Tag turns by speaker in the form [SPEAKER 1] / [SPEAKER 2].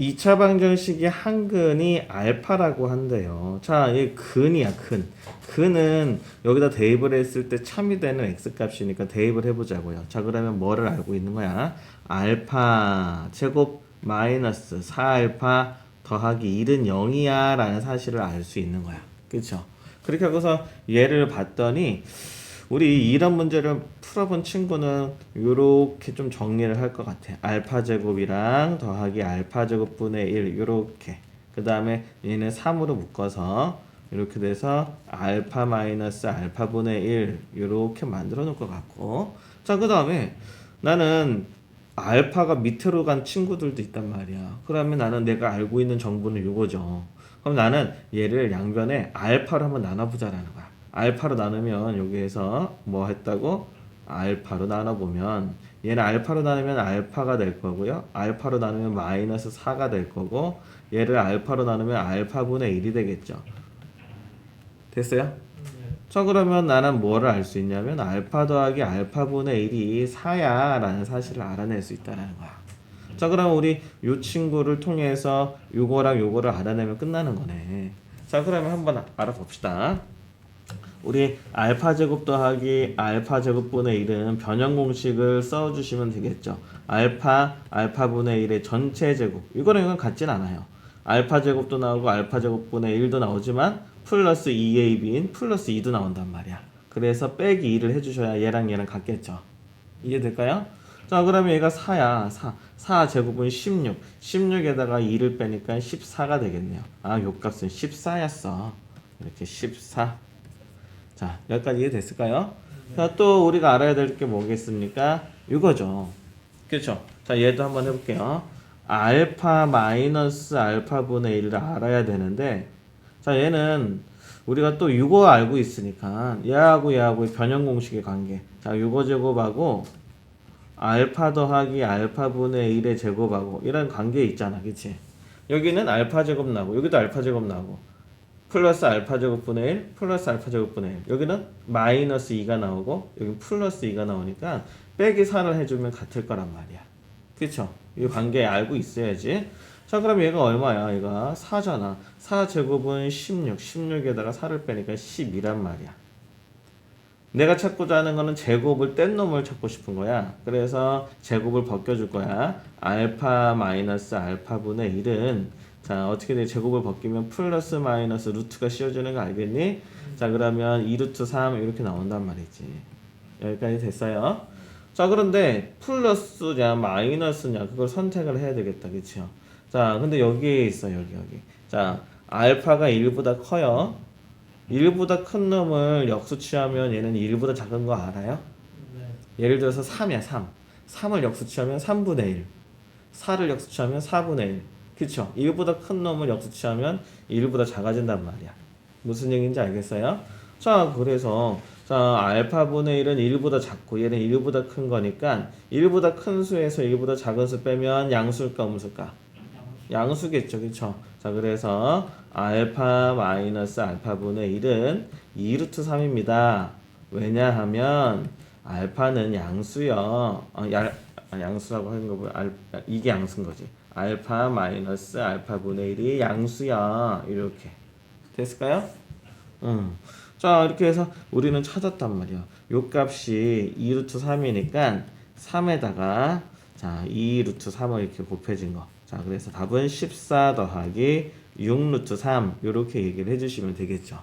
[SPEAKER 1] 2차 방정식의 한 근이 알파라고 한대요. 자, 이 근이야, 근. 근은 여기다 대입을 했을 때 참이 되는 x 값이니까 대입을 해보자고요. 자, 그러면 뭐를 알고 있는 거야? 알파 제곱 마이너스 4알파 더하기 1은 0이야 라는 사실을 알 수 있는 거야. 그쵸? 그렇게 하고서 얘를 봤더니 우리 이런 문제를 풀어본 친구는 이렇게 좀 정리를 할 것 같아. 알파 제곱이랑 더하기 알파 제곱 분의 1 이렇게. 그 다음에 얘는 3으로 묶어서 이렇게 돼서 알파 마이너스 알파 분의 1 이렇게 만들어 놓을 것 같고. 자, 그 다음에 나는 알파가 밑으로 간 친구들도 있단 말이야. 그러면 나는 내가 알고 있는 정보는 이거죠. 그럼 나는 얘를 양변에 알파로 한번 나눠보자라는 거야. 알파로 나누면 여기에서 뭐 했다고? 알파로 나눠보면 얘는 알파로 나누면 알파가 될 거고요. 알파로 나누면 마이너스 4가 될 거고 얘를 알파로 나누면 알파분의 1이 되겠죠. 됐어요? 자 그러면 나는 뭐를 알 수 있냐면 알파 더하기 알파분의 1이 4야 라는 사실을 알아낼 수 있다는 거야. 자 그럼 우리 요 친구를 통해서 요거랑 요거를 알아내면 끝나는 거네. 자 그러면 한번 알아봅시다. 우리 알파 제곱 더하기 알파 제곱분의 1은 변형 공식을 써주시면 되겠죠. 알파 알파분의 1의 전체 제곱 이거랑 이건 같진 않아요. 알파 제곱도 나오고 알파 제곱분의 1도 나오지만 플러스 2ab인 플러스 2도 나온단 말이야. 그래서 빼기 2를 해주셔야 얘랑 얘랑 같겠죠. 이해될까요? 자 그러면 얘가 4야 4 4 제곱은 16 16에다가 2를 빼니까 14가 되겠네요 아 요값은 14였어 이렇게 14 자, 여기까지 이해됐을까요? 자, 또 우리가 알아야 될 게 뭐겠습니까? 이거죠. 그렇죠? 자, 얘도 한번 해볼게요. 알파 마이너스 알파분의 1을 알아야 되는데, 자, 얘는 우리가 또 이거 알고 있으니까, 얘하고 얘하고의 변형 공식의 관계. 자, 이거 제곱하고, 알파 더하기 알파분의 1의 제곱하고, 이런 관계 있잖아. 그치? 여기는 알파 제곱 나고, 여기도 알파 제곱 나고, 플러스 알파 제곱분의 1 플러스 알파 제곱분의 1 여기는 마이너스 2가 나오고 여기 플러스 2가 나오니까 빼기 4를 해주면 같을 거란 말이야. 그쵸? 이 관계 알고 있어야지. 자 그럼 얘가 얼마야? 얘가 4잖아. 4 제곱은 16 16에다가 4를 빼니까 10이란 말이야. 내가 찾고자 하는 거는 제곱을 뗀 놈을 찾고 싶은 거야. 그래서 제곱을 벗겨줄 거야. 알파 마이너스 알파분의 1은 자 어떻게 돼? 제곱을 벗기면 플러스 마이너스 루트가 씌워지는 거 알겠니? 자 그러면 2루트 3 이렇게 나온단 말이지. 여기까지 됐어요. 자 그런데 플러스냐 마이너스냐 그걸 선택을 해야 되겠다. 그치요? 자 근데 여기에 있어 여기 여기. 자 알파가 1보다 커요. 1보다 큰 놈을 역수 취하면 얘는 1보다 작은 거 알아요? 예를 들어서 3이야 3 3을 역수 취하면 3분의 1 4를 역수 취하면 4분의 1 그쵸? 1보다 큰 놈을 역수 취하면 1보다 작아진단 말이야. 무슨 얘기인지 알겠어요? 자, 그래서 자, 알파분의 1은 1보다 작고 얘는 1보다 큰 거니까 1보다 큰 수에서 1보다 작은 수 빼면 양수일까 음수일까? 양수겠죠. 그쵸? 자, 그래서 알파 마이너스 알파분의 1은 2루트 3입니다. 왜냐하면 알파는 양수요. 어, 야, 아, 양수라고 하는 거 보면 알, 이게 양수인 거지. 알파 마이너스 알파 분의 1이 양수야. 이렇게. 됐을까요? 음. 자, 이렇게 해서 우리는 찾았단 말이야. 요 값이 2 루트 3이니까 3에다가 자, 2 루트 3을 이렇게 곱해진 거. 자, 그래서 답은 14 더하기 6 루트 3 이렇게 얘기를 해주시면 되겠죠.